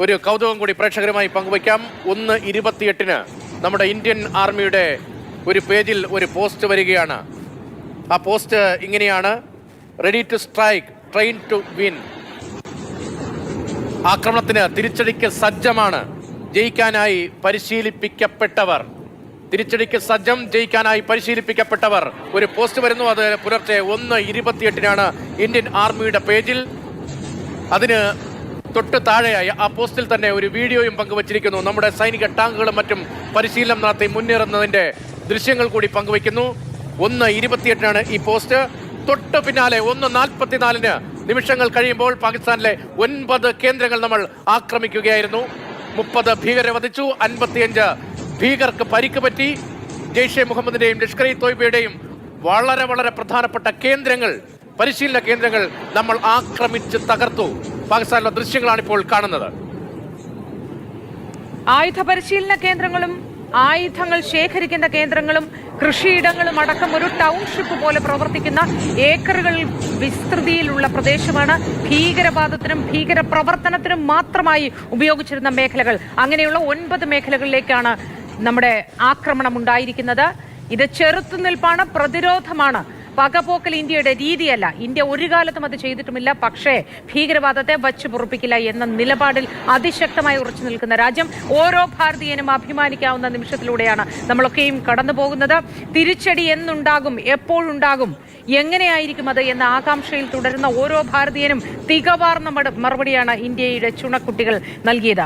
ഒരു കൗതുകം കൂടി പ്രേക്ഷകരുമായി പങ്കുവയ്ക്കാം. ഒന്ന് ഇരുപത്തിയെട്ടിന് നമ്മുടെ ഇന്ത്യൻ ആർമിയുടെ ഒരു പേജിൽ ഒരു പോസ്റ്റ് വരികയാണ്. ആ പോസ്റ്റ് ഇങ്ങനെയാണ്. Ready to strike train to win ആക്രമണത്തിന് തിരിച്ചടിക്ക് സജ്ജമാണ്. ജയിക്കാനായി പരിശീലിപ്പിക്കപ്പെട്ടവർ. തിരിച്ചടിക്ക് സജ്ജം ജയിക്കാനായി പരിശീലിപ്പിക്കപ്പെട്ടവർ. ഒരു പോസ്റ്റ് വരുന്നു അത് പുലർച്ചെ ഒന്ന് ഇരുപത്തിയെട്ടിനാണ് ഇന്ത്യൻ ആർമിയുടെ പേജിൽ. അതിന് തൊട്ട് താഴെയായി ആ പോസ്റ്റിൽ തന്നെ ഒരു വീഡിയോയും പങ്കുവച്ചിരിക്കുന്നു. നമ്മുടെ സൈനിക ടാങ്കുകളും മറ്റും പരിശീലനം നടത്തി മുന്നേറുന്നതിന്റെ ദൃശ്യങ്ങൾ കൂടി പങ്കുവയ്ക്കുന്നു. ഒന്ന് ഇരുപത്തിയെട്ടിനാണ് ഈ പോസ്റ്റ്. തൊട്ട് പിന്നാലെ ഒന്ന് നാൽപ്പത്തിനാലിന് നിമിഷങ്ങൾ കഴിയുമ്പോൾ പാകിസ്ഥാനിലെ ഒൻപത് കേന്ദ്രങ്ങൾ നമ്മൾ ആക്രമിക്കുകയായിരുന്നു. മുപ്പത് ഭീകരെ വധിച്ചു. അൻപത്തിയഞ്ച് ഭീകർക്ക് പരിക്ക് പറ്റി. ജെയ്ഷെ മുഹമ്മദിന്റെയും ലഷ്കർ ഇ തോയ്ബയുടെയും വളരെ വളരെ പ്രധാനപ്പെട്ട കേന്ദ്രങ്ങൾ പരിശീലന കേന്ദ്രങ്ങൾ നമ്മൾ ആക്രമിച്ച് തകർത്തു. പാകിസ്ഥാനിലെ ദൃശ്യങ്ങളാണ് ഇപ്പോൾ കാണുന്നത്. ആയുധ പരിശീലന കേന്ദ്രങ്ങളും ആയുധങ്ങൾ ശേഖരിക്കുന്ന കേന്ദ്രങ്ങളും കൃഷിയിടങ്ങളും അടക്കം ഒരു ടൗൺഷിപ്പ് പോലെ പ്രവർത്തിക്കുന്ന ഏക്കറുകൾ വിസ്തൃതിയിലുള്ള പ്രദേശമാണ്. ഭീകരവാദത്തിനും ഭീകര പ്രവർത്തനത്തിനും മാത്രമായി ഉപയോഗിച്ചിരുന്ന മേഖലകൾ. അങ്ങനെയുള്ള ഒൻപത് മേഖലകളിലേക്കാണ് നമ്മുടെ ആക്രമണം ഉണ്ടായിരിക്കുന്നത്. ഇത് ചെറുത്തുനിൽപ്പാണ് പ്രതിരോധമാണ്. പകപോക്കൽ ഇന്ത്യയുടെ രീതിയല്ല. ഇന്ത്യ ഒരു കാലത്തും അത് ചെയ്തിട്ടുമില്ല. പക്ഷേ ഭീകരവാദത്തെ വച്ചു പൊറുപ്പിക്കില്ല എന്ന നിലപാടിൽ അതിശക്തമായി ഉറച്ചു നിൽക്കുന്ന രാജ്യം ഓരോ ഭാരതീയനും അഭിമാനിക്കാവുന്ന നിമിഷത്തിലൂടെയാണ് നമ്മളൊക്കെയും കടന്നു പോകുന്നത് തിരിച്ചടി എന്നുണ്ടാകും എപ്പോഴുണ്ടാകും എങ്ങനെയായിരിക്കും അത് എന്ന ആകാംക്ഷയിൽ തുടരുന്ന ഓരോ ഭാരതീയനും തികവാർന്ന മറുപടിയാണ് ഇന്ത്യയുടെ ചുണക്കുട്ടികൾ നൽകിയത്.